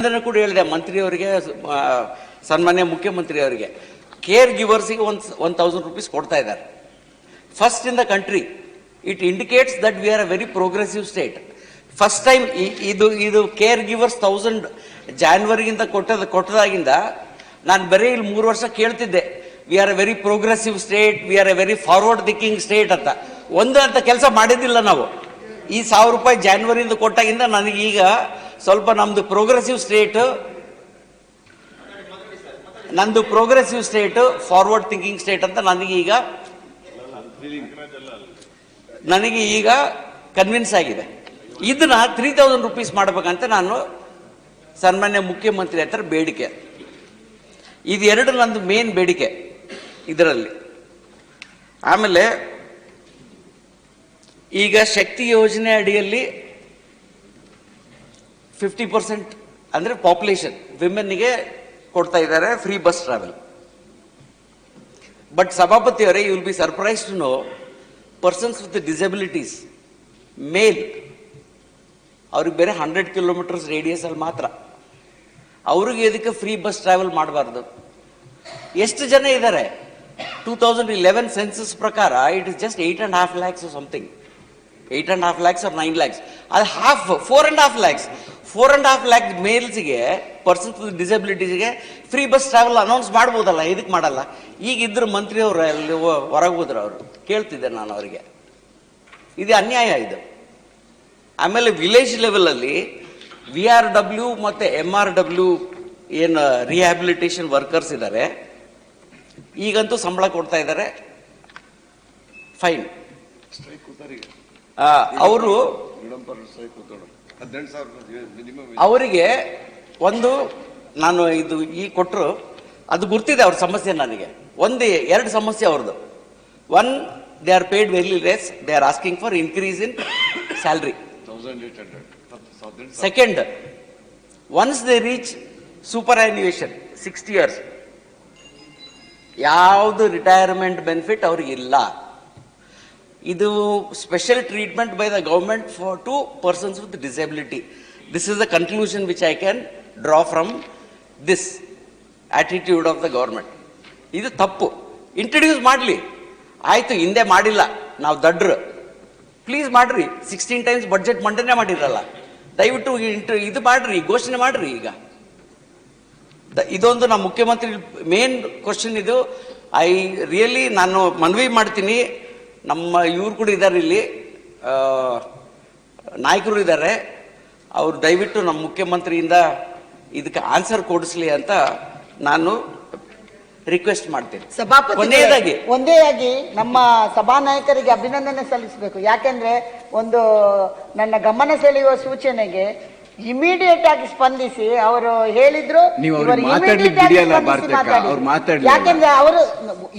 ಅದನ್ನು ಕೂಡ ಹೇಳಿದೆ, ಮಂತ್ರಿಯವರಿಗೆ ಸನ್ಮಾನ್ಯ ಮುಖ್ಯಮಂತ್ರಿಯವರಿಗೆ. ಕೇರ್ ಗಿವರ್ಸಿಗೆ ಒಂದು ಒನ್ ತೌಸಂಡ್ ರುಪೀಸ್ ಕೊಡ್ತಾ ಇದ್ದಾರೆ. First in the country it indicates that we are a very progressive state first time ಇದು ಇದು ಕೇರ್ ಗಿವರ್ಸ್ ತೌಸಂಡ್ ಜಾನ್ವರಿಗಿಂತ ಕೊಟ್ಟದ, ಕೊಟ್ಟದಾಗಿಂದ ನಾನು ಬರೀ ಇಲ್ಲಿ ಮೂರು ವರ್ಷ ಕೇಳ್ತಿದ್ದೆ. We are a very progressive state we are a very forward thinking state ಅಂತ. ಒಂದು ಅಂತ ಕೆಲಸ ಮಾಡಿದ್ದಿಲ್ಲ ನಾವು. ಈ ಸಾವಿರ ರೂಪಾಯಿ ಜಾನ್ವರಿಯಿಂದ ಕೊಟ್ಟಾಗಿಂದ ನನಗೀಗ ಸ್ವಲ್ಪ ನಮ್ಮದು ಪ್ರೋಗ್ರೆಸಿವ್ ಸ್ಟೇಟ್ ನಂದು progressive state forward thinking state ಅಂತ ನನಗೆ ಈಗ ನನಗೆ ಈಗ ಕನ್ವಿನ್ಸ್ ಆಗಿದೆ. ಇದನ್ನ ತ್ರೀ ತೌಸಂಡ್ ರುಪೀಸ್ ಮಾಡಬೇಕಂತ ನಾನು ಸನ್ಮಾನ್ಯ ಮುಖ್ಯಮಂತ್ರಿ ಹತ್ರ ಬೇಡಿಕೆ. ಇದು ಎರಡು ನಂದು ಮೇನ್ ಬೇಡಿಕೆ ಇದರಲ್ಲಿ. ಆಮೇಲೆ ಈಗ ಶಕ್ತಿ ಯೋಜನೆ ಅಡಿಯಲ್ಲಿ ಫಿಫ್ಟಿ ಪರ್ಸೆಂಟ್ ಅಂದರೆ ಪಾಪ್ಯುಲೇಷನ್ ವಿಮೆನ್ಗೆ ಕೊಡ್ತಾ ಇದ್ದಾರೆ free bus travel but ಸಭಾಪತಿಯವರೇ you will be surprise to know persons with disabilities ಮೇಲ್ ಅವ್ರಿಗೆ ಬೇರೆ ಹಂಡ್ರೆಡ್ ಕಿಲೋಮೀಟರ್ಸ್ ರೇಡಿಯಸ್ ಅಲ್ಲಿ ಮಾತ್ರ. ಅವ್ರಿಗೆ ಇದಕ್ಕೆ ಫ್ರೀ ಬಸ್ ಟ್ರಾವೆಲ್ ಮಾಡಬಾರ್ದು? ಎಷ್ಟು ಜನ ಇದ್ದಾರೆ? ಟೂ ತೌಸಂಡ್ ಇಲೆವೆನ್ ಸೆನ್ಸಸ್ ಪ್ರಕಾರ it is just eight and half lakhs something eight and half lakhs or nine lakhs ಅದು half four and half lakhs four and half lakh ಮೇಲ್ಸ್ಗೆ persons ಡಿಸಬಿಲಿಟೀಸ್ಗೆ free bus travel announce ಮಾಡ್ಬೋದಲ್ಲ? ಇದಕ್ಕೆ ಮಾಡಲ್ಲ? ಈಗ ಇದ್ರ ಮಂತ್ರಿಯವರು ಅಲ್ಲಿ ಹೊರಗೆ ಹೋದ್ರು ಅವರು. ಕೇಳ್ತಿದ್ದೆ ನಾನು ಅವರಿಗೆ. ಇದು ಅನ್ಯಾಯ ಇದು. ಆಮೇಲೆ ವಿಲೇಜ್ ಲೆವೆಲಲ್ಲಿ ವಿ ಆರ್ ಡಬ್ಲ್ಯೂ ಮತ್ತು ಎಂ ಆರ್ ಡಬ್ಲ್ಯೂ ಏನು ರಿಹ್ಯಾಬಿಲಿಟೇಷನ್ ವರ್ಕರ್ಸ್ ಇದ್ದಾರೆ ಈಗಂತೂ ಸಂಬಳ ಕೊಡ್ತಾ ಇದ್ದಾರೆ ಫೈನ್ ಅವರು ಅವರಿಗೆ ಒಂದು ನಾನು ಇದು ಈ ಕೊಟ್ಟರು ಅದು ಗುರ್ತಿದೆ ಅವ್ರ ಸಮಸ್ಯೆ ನನಗೆ. ಒಂದು, ಎರಡು ಸಮಸ್ಯೆ ಅವ್ರದ್ದು. One they are paid very less they are asking for increase in salary second once they reach superannuation sixty years ಯಾವುದು ರಿಟೈರ್ಮೆಂಟ್ ಬೆನಿಫಿಟ್ ಅವ್ರಿಗಿಲ್ಲ. ಇದು special treatment by the government for to persons with disability this is the conclusion which I can draw from this attitude of the government ಇದು ತಪ್ಪು. Introduce ಮಾಡಲಿ. ಆಯಿತು, ಹಿಂದೆ ಮಾಡಿಲ್ಲ. ನಾವು ದಡ್ರು. ಪ್ಲೀಸ್ ಮಾಡ್ರಿ. ಸಿಕ್ಸ್ಟೀನ್ ಟೈಮ್ಸ್ ಬಡ್ಜೆಟ್ ಮಂಡನೆ ಮಾಡಿರಲ್ಲ ದಯವಿಟ್ಟು ಇಂಟ್ರ ಇದು ಮಾಡ್ರಿ, ಘೋಷಣೆ ಮಾಡ್ರಿ ಈಗ. ದ- ಇದೊಂದು ನಮ್ಮ ಮುಖ್ಯಮಂತ್ರಿ ಮೇನ್ ಕ್ವಶನ್ ಇದು. ಐ ರಿಯಲಿ ನಾನು ಮನವಿ ಮಾಡ್ತೀನಿ. ನಮ್ಮ ಇವ್ರು ಕೂಡ ಇದ್ದಾರೆ ಇಲ್ಲಿ. ನಾಯಕರು ಇದ್ದಾರೆ ಅವರು ದಯವಿಟ್ಟು ನಮ್ಮ ಮುಖ್ಯಮಂತ್ರಿಯಿಂದ ಇದಕ್ಕೆ ಆನ್ಸರ್ ಕೊಡಿಸ್ಲಿ ಅಂತ ನಾನು ರಿಕ್ವೆಸ್ಟ್ ಮಾಡ್ತೀನಿ. ಸಭಾಪತಿ ಕೊನೆಯದಾಗಿ. ಒಂದೇ ಆಗಿ ನಮ್ಮ ಸಭಾನಾಯಕರಿಗೆ ಅಭಿನಂದನೆ ಸಲ್ಲಿಸಬೇಕು. ಯಾಕೆಂದ್ರೆ ಒಂದು ನನ್ನ ಗಮನ ಸೆಳೆಯುವ ಸೂಚನೆಗೆ ಇಮಿಡಿಯೇಟ್ ಆಗಿ ಸ್ಪಂದಿಸಿ ಅವರು ಹೇಳಿದ್ರು ನೀವು ಅವ್ರಿಗೆ ಇವರು ಮಾತಾಡ್ಲಿಕ್ಕೆ immediate ಆಗಿ ಬಿಡಿಯಲ್ಲ ಸ್ಪಂದಿಸಿ ಭಾರತಕ್ಕ. ಮಾತಾಡಿ. ಅವ್ರು ಮಾತಾಡ್ಲಿಲ್ಲ. ಯಾಕೆಂದ್ರೆ ಅವರು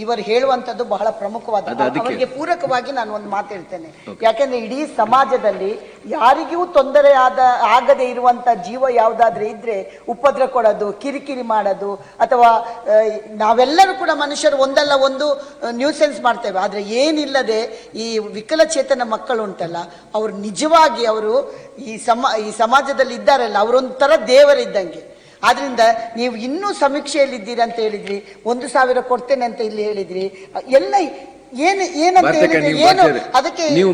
ಇವರು ಹೇಳುವಂತದ್ದು ಬಹಳ ಪ್ರಮುಖವಾದ ಅದು ಅದಕ್ಕೆ. ಅವರಿಗೆ ಪೂರಕವಾಗಿ ನಾನು ಒಂದು ಮಾತು ಹೇಳ್ತೇನೆ ಯಾಕೆಂದ್ರೆ ಇಡೀ ಸಮಾಜದಲ್ಲಿ ಯಾರಿಗೂ ತೊಂದರೆ ಆದ ಆಗದೆ ಇರುವಂತ ಜೀವ ಯಾವ್ದಾದ್ರೆ ಇದ್ರೆ ಉಪದ್ರ ಕೊಡೋದು ಕಿರಿಕಿರಿ ಮಾಡೋದು ಅಥವಾ ಆ, ನಾವೆಲ್ಲರೂ ಕೂಡ ಮನುಷ್ಯರು ಒಂದಲ್ಲ ಒಂದು ನ್ಯೂಸೆನ್ಸ್ ಮಾಡ್ತೇವೆ ಆದ್ರೆ ಏನಿಲ್ಲದೆ ಈ ವಿಕಲಚೇತನ ಮಕ್ಕಳು ಉಂಟಲ್ಲ ಅವರು ನಿಜವಾಗಿ ಅವರು ಈ ಸಮ ಈ ಸಮಾಜದಲ್ಲಿ ಇದ್ದಾರಲ್ಲ ಅವರೊಂಥರ ದೇವರಿದ್ದಂಗೆ. ಆದ್ದರಿಂದ ನೀವು ಇನ್ನೂ ಸಮೀಕ್ಷೆಯಲ್ಲಿದ್ದೀರಿ ಅಂತ ಹೇಳಿದ್ರಿ ಒಂದು ಸಾವಿರ ಕೊಡ್ತೇನೆ ಅಂತ ಇಲ್ಲಿ ಹೇಳಿದ್ರಿ ಎಲ್ಲ ಏನು ಏನಂತ ಹೇಳಿದ್ರೆ ಏನು ಅದಕ್ಕೆ ನೀವು.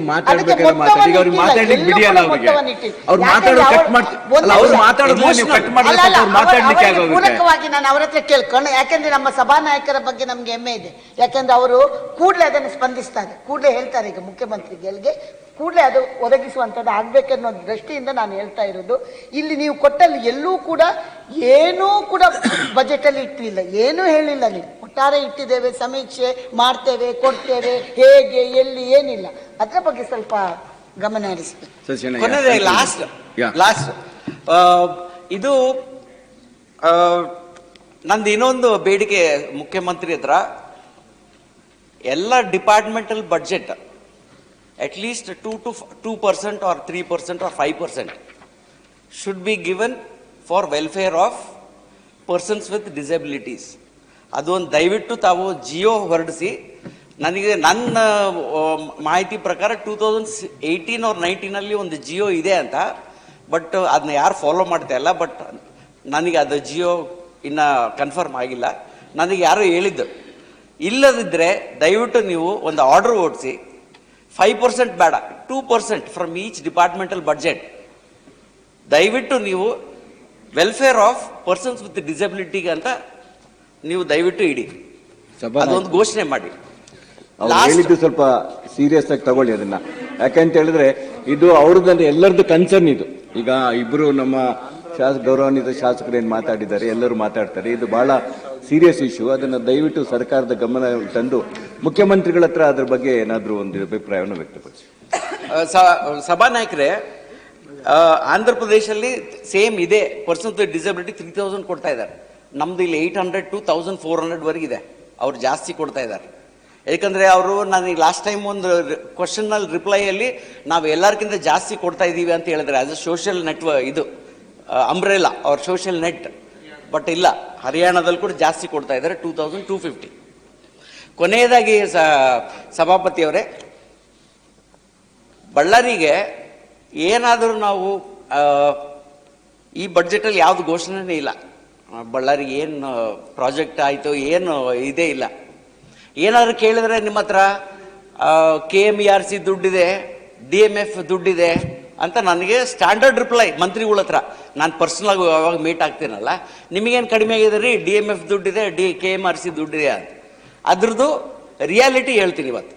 ಪೂರಕವಾಗಿ ನಾನು ಅವ್ರ ಹತ್ರ ಕೇಳ್ಕೊಂಡು ಯಾಕೆಂದ್ರೆ ನಮ್ಮ ಸಭಾನಾಯಕರ ಬಗ್ಗೆ ನಮ್ಗೆ ಹೆಮ್ಮೆ ಇದೆ. ಯಾಕೆಂದ್ರೆ ಅವರು ಕೂಡಲೇ ಅದನ್ನು ಸ್ಪಂದಿಸ್ತಾರೆ. ಕೂಡಲೇ ಹೇಳ್ತಾರೆ ಈಗ ಮುಖ್ಯಮಂತ್ರಿಗಳಿಗೆ ಕೂಡಲೇ ಅದು ಒದಗಿಸುವಂಥದ್ದು ಆಗಬೇಕೆನ್ನೋ ದೃಷ್ಟಿಯಿಂದ ನಾನು ಹೇಳ್ತಾ ಇರೋದು. ಇಲ್ಲಿ ನೀವು ಕೊಟ್ಟಲ್ಲಿ ಎಲ್ಲೂ ಕೂಡ ಏನೂ ಕೂಡ ಬಜೆಟ್ ಅಲ್ಲಿ ಇಟ್ಟಿಲ್ಲ. ಏನೂ ಹೇಳಿಲ್ಲ ನೀವು. ಒಟ್ಟಾರೆ ಇಟ್ಟಿದ್ದೇವೆ ಸಮೀಕ್ಷೆ ಮಾಡ್ತೇವೆ ಕೊಡ್ತೇವೆ ಹೇಗೆ ಎಲ್ಲಿ ಏನಿಲ್ಲ. ಅದರ ಬಗ್ಗೆ ಸ್ವಲ್ಪ ಗಮನ ಹರಿಸಬೇಕು. ಲಾಸ್ಟ್. ಲಾಸ್ಟ್ ಇದು ನಂದು ಇನ್ನೊಂದು ಬೇಡಿಕೆ ಮುಖ್ಯಮಂತ್ರಿ ಹತ್ರ. ಎಲ್ಲ departmental budget at least two to two percent or three percent or five percent should be given for welfare of persons with disabilities ಅದೊಂದು ದಯವಿಟ್ಟು ತಾವು ಜಿಯೋ ಹೊರಡಿಸಿ, ನನಗೆ ನನ್ನ ಮಾಹಿತಿ ಪ್ರಕಾರ ಟೂ ತೌಸಂಡ್ ಏಯ್ಟೀನ್ ಆರ್ ನೈನ್ಟೀನಲ್ಲಿ ಒಂದು ಜಿಯೋ ಇದೆ ಅಂತ, ಬಟ್ ಅದನ್ನ ಯಾರು ಫಾಲೋ ಮಾಡ್ತಾ ಇಲ್ಲ, ಬಟ್ ನನಗೆ ಅದು ಜಿಯೋ ಇನ್ನು ಕನ್ಫರ್ಮ್ ಆಗಿಲ್ಲ. ನನಗೆ ಯಾರೋ ಹೇಳಿದ್ದು ಇಲ್ಲದಿದ್ದರೆ ದಯವಿಟ್ಟು ನೀವು ಒಂದು ಆರ್ಡರ್ ಓಡಿಸಿ. ಫೈವ್ ಪರ್ಸೆಂಟ್ ಬೇಡ two percent from each departmental budget ದಯವಿಟ್ಟು ನೀವು ವೆಲ್ಫೇರ್ ಆಫ್ ಪರ್ಸನ್ಸ್ ವಿತ್ ಡಿಸಬಿಲಿಟಿಗೆ ಅಂತ ನೀವು ದಯವಿಟ್ಟು ಇಡಿ. ಅದೊಂದು ಘೋಷಣೆ ಮಾಡಿ. ಹೇಳಿದ್ದು ಸ್ವಲ್ಪ ಸೀರಿಯಸ್ ಆಗಿ ತಗೊಳ್ಳಿ ಅದನ್ನ. ಯಾಕಂತ ಹೇಳಿದ್ರೆ ಇದು ಅವ್ರದ್ದು ಎಲ್ಲರದ್ದು ಕನ್ಸರ್ನ್ ಇದು. ಈಗ ಇಬ್ರು ನಮ್ಮ ಶಾಸಕ ಗೌರವಾನ್ವಿತ ಶಾಸಕರು ಏನ್ ಮಾತಾಡಿದ್ದಾರೆ ಎಲ್ಲರೂ ಮಾತಾಡ್ತಾರೆ. ಇದು ಬಹಳ ಸೀರಿಯಸ್ ಇಶ್ಯೂ ಅದನ್ನು ದಯವಿಟ್ಟು ಸರ್ಕಾರದ ಗಮನ ತಂದು ಮುಖ್ಯಮಂತ್ರಿಗಳ ಹತ್ರ ಅದ್ರ ಬಗ್ಗೆ ಏನಾದರೂ ಒಂದು ಅಭಿಪ್ರಾಯವನ್ನು ವ್ಯಕ್ತಪಡಿಸಿ. ಸಭಾನಾಯಕರೇ ಆಂಧ್ರ ಪ್ರದೇಶಲ್ಲಿ ಸೇಮ್ ಇದೆ person with disability three thousand ಕೊಡ್ತಾ ಇದ್ದಾರೆ. ನಮ್ದು ಇಲ್ಲಿ eight hundred two thousand four hundred ವರೆಗೆ ಇದೆ. ಅವ್ರು ಜಾಸ್ತಿ ಕೊಡ್ತಾ ಇದ್ದಾರೆ. ಯಾಕಂದ್ರೆ ಅವರು ನನಗೆ ಲಾಸ್ಟ್ ಟೈಮ್ ಒಂದು ಕ್ವಶನ್ನಲ್ಲಿ ರಿಪ್ಲೈಯಲ್ಲಿ ನಾವು ಎಲ್ಲರಿಗಿಂತ ಜಾಸ್ತಿ ಕೊಡ್ತಾ ಇದ್ದೀವಿ ಅಂತ ಹೇಳಿದ್ರೆ ಆಸ್ ಅ ಸೋಷಿಯಲ್ ನೆಟ್ವ ಇದು ಅಂಬ್ರೆಲಾ ಅವ್ರ ಸೋಷಿಯಲ್ ನೆಟ್ ಬಟ್ ಇಲ್ಲ, ಹರಿಯಾಣದಲ್ಲಿ ಕೂಡ ಜಾಸ್ತಿ ಕೊಡ್ತಾ ಇದ್ದಾರೆ ಟೂ ತೌಸಂಡ್ ಟೂ ಫಿಫ್ಟಿ ಕೊನೆಯದಾಗಿ ಸಭಾಪತಿಯವರೇ, ಬಳ್ಳಾರಿಗೆ ಏನಾದರೂ ನಾವು ಈ ಬಡ್ಜೆಟಲ್ಲಿ ಯಾವುದು ಘೋಷಣೆನೇ ಇಲ್ಲ. ಬಳ್ಳಾರಿಗೆ ಏನು ಪ್ರಾಜೆಕ್ಟ್ ಆಯಿತು, ಏನು ಇದೇ ಇಲ್ಲ. ಏನಾದರೂ ಕೇಳಿದ್ರೆ ನಿಮ್ಮ ಹತ್ರ K M E R C ದುಡ್ಡಿದೆ ಡಿ ಎಂ ಎಫ್ ದುಡ್ಡಿದೆ ಅಂತ ನನಗೆ ಸ್ಟ್ಯಾಂಡರ್ಡ್ ರಿಪ್ಲೈ ಮಂತ್ರಿಗಳ ಹತ್ರ. ನಾನು ಪರ್ಸ್ನಲ್ ಯಾವಾಗ ಮೀಟ್ ಆಗ್ತೀನಲ್ಲ, ನಿಮಗೇನು ಕಡಿಮೆ ಆಗಿದೆ ರೀ ಡಿ ಎಂ ಎಫ್ ದುಡ್ಡಿದೆ D K M R C ದುಡ್ಡಿದೆ ಅಂತ. ಅದ್ರದ್ದು ರಿಯಾಲಿಟಿ ಹೇಳ್ತೀನಿ ಇವತ್ತು.